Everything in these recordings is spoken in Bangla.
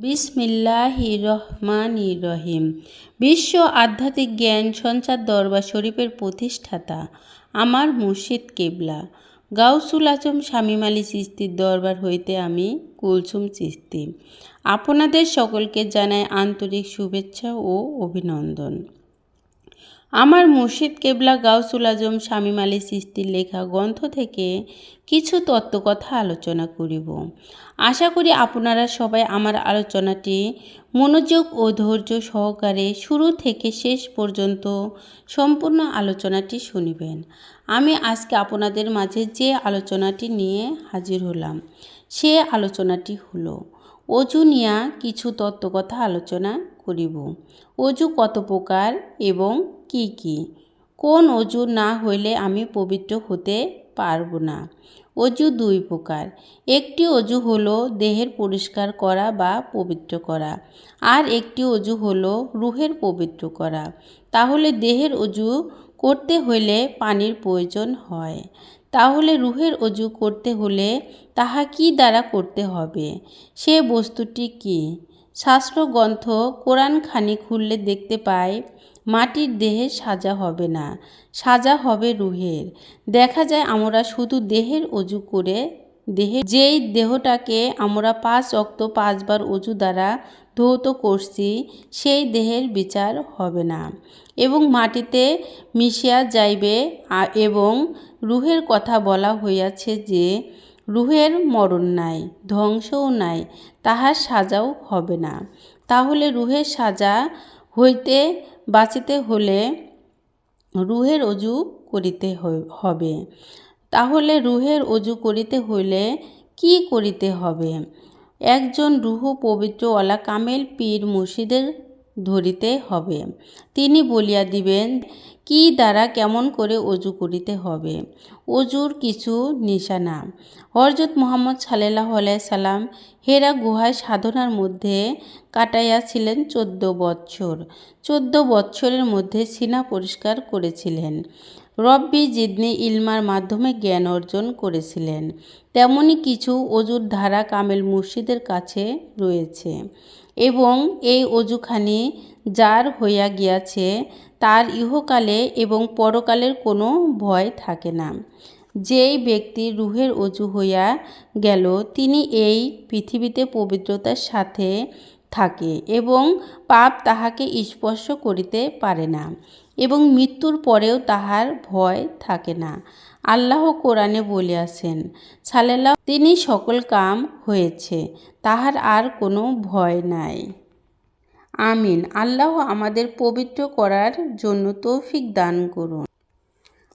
বিসমিল্লাহ রহমান রহিম। বিশ্ব আধ্যাত্মিক জ্ঞান সঞ্চার দরবার শরীফের প্রতিষ্ঠাতা আমার মুর্শিদ কেবলা। গাউসুল আজম স্বামীমালী আলী চিস্তির দরবার হইতে আমি কুলসুম চিস্তি আপনাদের সকলকে জানাই আন্তরিক শুভেচ্ছা ও অভিনন্দন। আমার মুর্শিদ কেবলা গাউসুল আজম শামীম আলী চিস্তির লেখা গ্রন্থ থেকে কিছু তত্ত্বকথা আলোচনা করিব। আশা করি আপনারা সবাই আমার আলোচনাটি মনোযোগ ও ধৈর্য সহকারে শুরু থেকে শেষ পর্যন্ত সম্পূর্ণ আলোচনাটি শুনিবেন। আমি আজকে আপনাদের মাঝে যে আলোচনাটি নিয়ে হাজির হলাম, সে আলোচনাটি হলো, অজু নিয়া কিছু তত্ত্বকথা আলোচনা করিব। অজু কত প্রকার এবং কি কি? কোন অজু না হইলে আমি পবিত্র হতে পারব না। অজু দুই প্রকার। একটি অজু হলো দেহের পরিষ্কার করা বা পবিত্র করা। আর একটি অজু হলো রুহের পবিত্র করা। তাহলে দেহের অজু করতে হলে পানির প্রয়োজন হয়। তাহলে রুহের অজু করতে হলে তাহা কি দ্বারা করতে হবে? সে বস্তুটি কি? শাস্ত্রগ্রন্থ কোরআন খানি খুললে দেখতে পাই মাটির দেহে সাজা হবে না, সাজা হবে রুহের। দেখা যায় আমরা শুধু দেহের অজু করে, দেহে যেই দেহটাকে আমরা পাঁচ অক্ত পাঁচবার অজু দ্বারা ধৌত করছি, সেই দেহের বিচার হবে না। এবং মাটিতে মিশিয়া যাইবে এবং রুহের কথা বলা হইয়াছে যে রুহের মরণ নাই, ধ্বংসও নাই, তাহার সাজাও হবে না। তাহলে রুহের সাজা হইতে বাঁচিতে হলে রুহের অজু করিতে হবে। তাহলে রুহের অজু করিতে হইলে কি করিতে হবে? একজন রুহ পবিত্রওয়ালা কামেল পীর মুর্শিদের ধরিতে হবে। তিনি বলিয়া দিবেন, কি দ্বারা কেমন করে অজু করিতে হবে? অজুর কিছু নিশানা। হরজত মোহাম্মদ সাল্লাহ সাল্লাম হেরা গুহায় সাধনার মধ্যে কাটাইয়াছিলেন চোদ্দ বৎসর। চোদ্দ বৎসরের মধ্যে সিনা পরিষ্কার করেছিলেন। রব্বি জিদনি ইলমার মাধ্যমে জ্ঞান অর্জন করেছিলেন। তেমনি কিছু অজুর ধারা কামেল মুর্শিদের কাছে রয়েছে। এবং এই অজুখানি যার হইয়া গিয়াছে, তার ইহকালে এবং পরকালের কোনো ভয় থাকে না। যেই ব্যক্তি রুহের অজু হইয়া গেল, তিনি এই পৃথিবীতে পবিত্রতার সাথে থাকে এবং পাপ তাহাকে স্পর্শ করিতে পারে না এবং মৃত্যুর পরেও তাহার ভয় থাকে না। আল্লাহ কোরআনে বলিয়াছেন সালেল্লাহ তিনি সকল কাম হয়েছে, তাহার আর কোনো ভয় নাই। আমিন। আল্লাহ আমাদের পবিত্র করার জন্য তৌফিক দান করুন।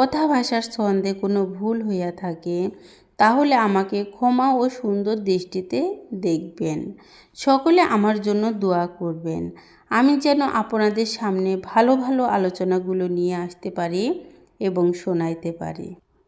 কথা ভাষার ছন্দে কোনো ভুল হইয়া থাকে, তাহলে আমাকে ক্ষমা ও সুন্দর দৃষ্টিতে দেখবেন। সকলে আমার জন্য দোয়া করবেন। আমি যেন আপনাদের সামনে ভালো ভালো আলোচনাগুলো নিয়ে আসতে পারি এবং শোনাইতে পারি।